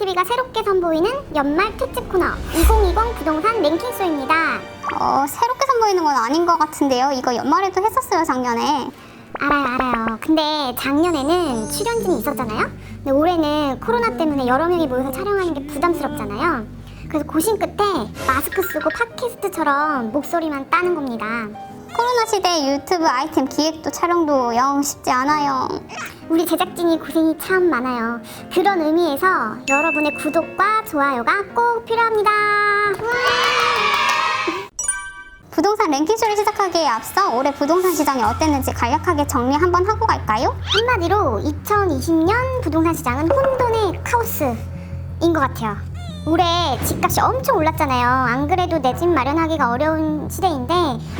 TV가 새롭게 선보이는 연말 특집 코너 2020 부동산 랭킹쇼입니다. 어, 새롭게 선보이는 건 아닌 것 같은데요. 이거 연말에도 했었어요, 작년에. 알아요, 알아요. 근데 작년에는 출연진이 있었잖아요. 근데 올해는 코로나 때문에 여러 명이 모여서 촬영하는 게 부담스럽잖아요. 그래서 고심 끝에 마스크 쓰고 팟캐스트처럼 목소리만 따는 겁니다. 코로나 시대 유튜브 아이템 기획도 촬영도 영 쉽지 않아요. 우리 제작진이 고생이 참 많아요. 그런 의미에서 여러분의 구독과 좋아요가 꼭 필요합니다. 부동산 랭킹쇼를 시작하기에 앞서 올해 부동산 시장이 어땠는지 간략하게 정리 한번 하고 갈까요? 한마디로 2020년 부동산 시장은 혼돈의 카오스인 것 같아요. 올해 집값이 엄청 올랐잖아요. 안 그래도 내 집 마련하기가 어려운 시대인데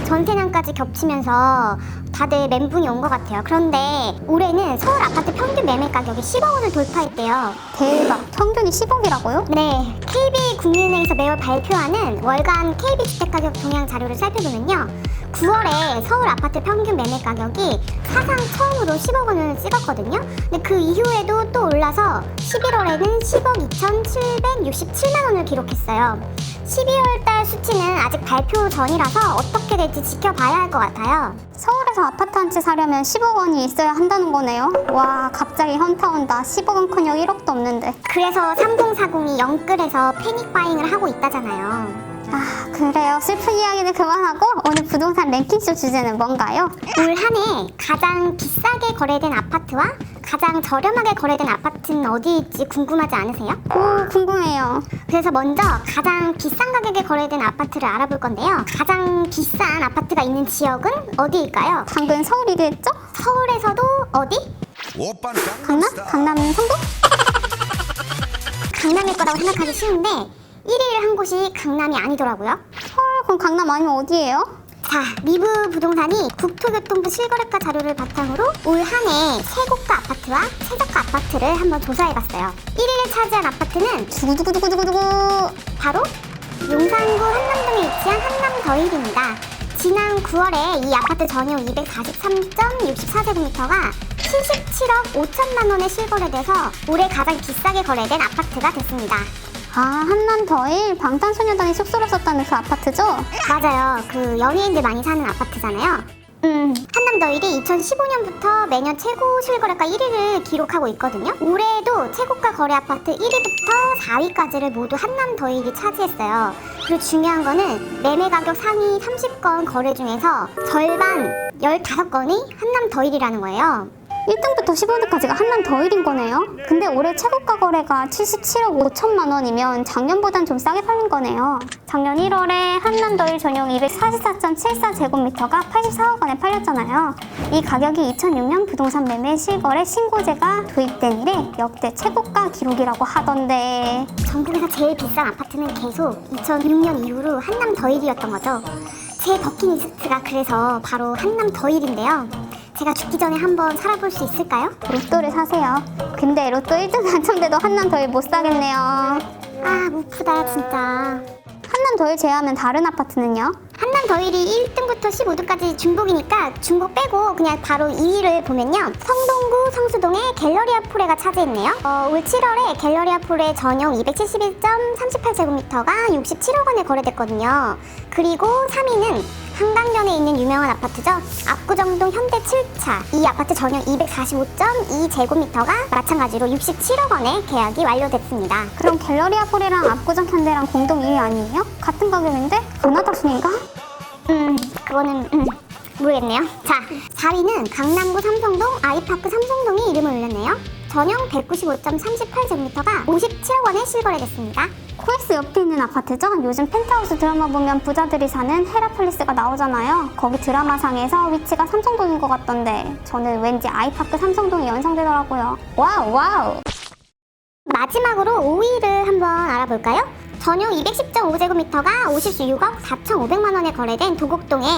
전세난까지 겹치면서 다들 멘붕이 온 것 같아요. 그런데 올해는 서울 아파트 평균 매매 가격이 10억 원을 돌파했대요. 대박, 평균이 10억이라고요? 네, KB국민은행에서 매월 발표하는 월간 KB 주택 가격 동향 자료를 살펴보면요. 9월에 서울 아파트 평균 매매 가격이 사상 처음으로 10억 원을 찍었거든요. 근데 그 이후에도 또 올라서 11월에는 10억 2,767만 원을 기록했어요. 12월 달 수치는 아직 발표 전이라서 어떻게 될지 지켜봐야 할 것 같아요. 서울에서 아파트 한 채 사려면 10억 원이 있어야 한다는 거네요. 와, 갑자기 현타 온다. 10억은 커녕 1억도 없는데. 그래서 3040이 영끌에서 패닉 바잉을 하고 있다잖아요. 아, 그래요. 슬픈 이야기는 그만하고 오늘 부동산 랭킹쇼 주제는 뭔가요? 올 한해 가장 비싸게 거래된 아파트와 가장 저렴하게 거래된 아파트는 어디일지 궁금하지 않으세요? 오, 궁금해요. 그래서 먼저 가장 비싼 가격에 거래된 아파트를 알아볼 건데요. 가장 비싼 아파트가 있는 지역은 어디일까요? 방금 서울이랬죠? 서울에서도 어디? 강남? 강남 성동? 강남일 거라고 생각하기 쉬운데 1위를 한 곳이 강남이 아니더라고요. 헐, 그럼 강남 아니면 어디예요? 자, 미브 부동산이 국토교통부 실거래가 자료를 바탕으로 올 한해 최고가 아파트와 최저가 아파트를 한번 조사해봤어요. 1위를 차지한 아파트는 두구두구두구두구두구. 바로 용산구 한남동에 위치한 한남 더일입니다. 지난 9월에 이 아파트 전용 243.64제곱미터가 77억 5천만 원에 실거래돼서 올해 가장 비싸게 거래된 아파트가 됐습니다. 아, 한남 더일 방탄소년단이 숙소로 썼다는 그 아파트죠? 맞아요. 그 연예인들 많이 사는 아파트잖아요. 음, 한남 더일이 2015년부터 매년 최고 실거래가 1위를 기록하고 있거든요. 올해에도 최고가 거래 아파트 1위부터 4위까지를 모두 한남 더일이 차지했어요. 그리고 중요한 거는 매매 가격 상위 30건 거래 중에서 절반 15건이 한남 더일이라는 거예요. 1등부터 15등까지가 한남 더일인 거네요. 근데 올해 최고가 거래가 77억 5천만 원이면 작년보단 좀 싸게 팔린 거네요. 작년 1월에 한남 더일 전용 244.74제곱미터가 84억 원에 팔렸잖아요. 이 가격이 2006년 부동산 매매 실거래 신고제가 도입된 이래 역대 최고가 기록이라고 하던데 전국에서 제일 비싼 아파트는 계속 2006년 이후로 한남 더일이었던 거죠. 제 버킷리스트가 그래서 바로 한남 더일인데요. 제가 죽기 전에 한번 살아볼 수 있을까요? 로또를 사세요. 근데 로또 1등 당첨돼도 한남 더일 못 사겠네요. 아, 무프다 진짜. 한남 더일 제외하면 다른 아파트는요? 한 남 더일이 1등부터 15등까지 중복이니까 중복 빼고 그냥 바로 2위를 보면요. 성동구 성수동의 갤러리아 포레가 차지했네요. 어, 올 7월에 갤러리아 포레 전용 271.38제곱미터가 67억 원에 거래됐거든요. 그리고 3위는 한강변에 있는 유명한 아파트죠. 압구정동 현대 7차. 이 아파트 전용 245.2제곱미터가 마찬가지로 67억 원에 계약이 완료됐습니다. 그럼 갤러리아 폴이랑 압구정 현대랑 공동 2위 아니에요? 같은 가격인데? 가나다 순인가? 음, 그거는 음, 모르겠네요. 자, 4위는 강남구 삼성동 아이파크 삼성동이 이름을 올렸네요. 전용 195.38제곱미터가 57억 원에 실거래됐습니다. 코엑스 옆에 있는 아파트죠? 요즘 펜트하우스 드라마 보면 부자들이 사는 헤라폴리스가 나오잖아요. 거기 드라마상에서 위치가 삼성동인 것 같던데 저는 왠지 아이파크 삼성동이 연상되더라고요. 와우 와우! 마지막으로 5위를 한번 알아볼까요? 전용 210.5제곱미터가 56억 4,500만 원에 거래된 도곡동의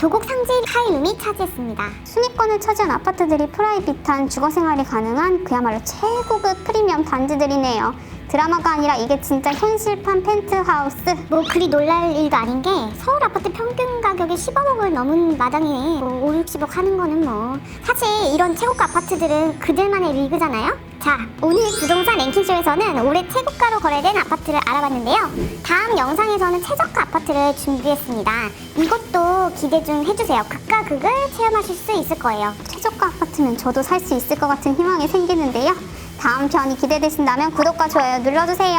도곡 상지 하이룸이 차지했습니다. 순위권을 차지한 아파트들이 프라이빗한 주거 생활이 가능한 그야말로 최고급 프리미엄 단지들이네요. 드라마가 아니라 이게 진짜 현실판 펜트하우스. 뭐 그리 놀랄 일도 아닌 게 서울 아파트 평균 가격이 10억을 넘은 마당에 뭐 5, 60억 하는 거는 뭐 사실 이런 최고가 아파트들은 그들만의 리그잖아요. 자, 오늘 부동산 랭킹쇼에서는 올해 최고가로 거래된 아파트를 알아봤는데요. 다음 영상에서는 최저가 아파트를 준비했습니다. 이것도 기대 좀 해주세요. 극과 극을 체험하실 수 있을 거예요. 최저가 아파트면 저도 살 수 있을 것 같은 희망이 생기는데요. 다음 편이 기대되신다면 구독과 좋아요 눌러주세요.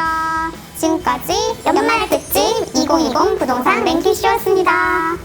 지금까지 연말 특집 2020 부동산 랭킹쇼였습니다.